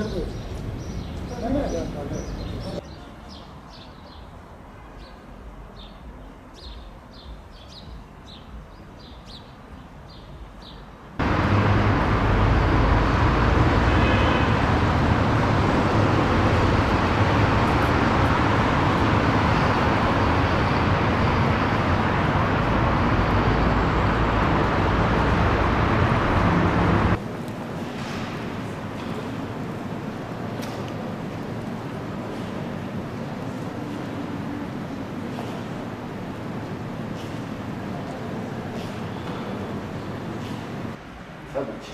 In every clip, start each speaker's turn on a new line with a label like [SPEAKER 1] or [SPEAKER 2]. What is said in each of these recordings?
[SPEAKER 1] Торгуется. Tabii ki.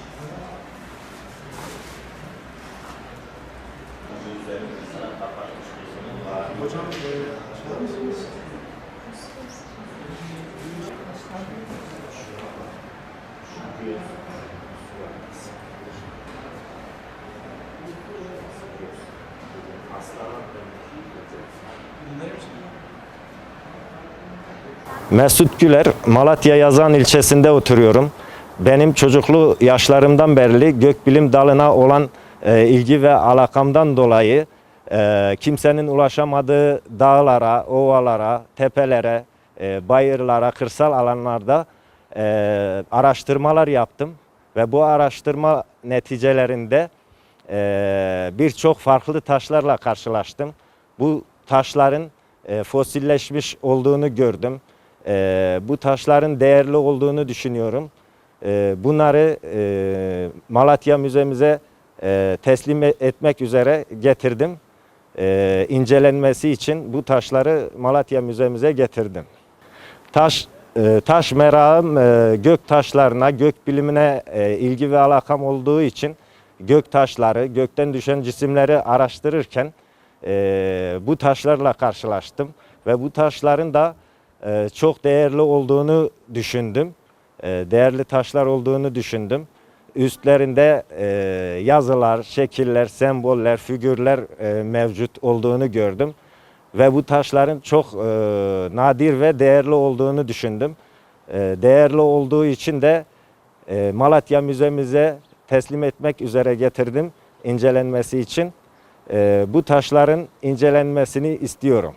[SPEAKER 2] Hocam e, açar mısınız?
[SPEAKER 3] Mesut Güler, Malatya Yazan ilçesinde oturuyorum. Benim çocuklu yaşlarımdan beri gökbilim dalına olan e, ilgi ve alakamdan dolayı e, kimsenin ulaşamadığı dağlara, ovalara, tepelere, e, bayırlara, kırsal alanlarda e, araştırmalar yaptım. Ve bu araştırma neticelerinde e, birçok farklı taşlarla karşılaştım. Bu taşların e, fosilleşmiş olduğunu gördüm. E, bu taşların değerli olduğunu düşünüyorum. E, bunları e, Malatya Müzemize e, teslim e- etmek üzere getirdim. E, incelenmesi için bu taşları Malatya Müzemize getirdim. Taş taş merakım gök taşlarına, gök bilimine ilgi ve alakam olduğu için gök taşları, gökten düşen cisimleri araştırırken bu taşlarla karşılaştım ve bu taşların da çok değerli olduğunu düşündüm. E, değerli taşlar olduğunu düşündüm. Üstlerinde e, yazılar, şekiller, semboller, figürler e, mevcut olduğunu gördüm ve bu taşların çok nadir ve değerli olduğunu düşündüm. Değerli olduğu için de Malatya Müzemize teslim etmek üzere getirdim incelenmesi için. Bu taşların incelenmesini istiyorum.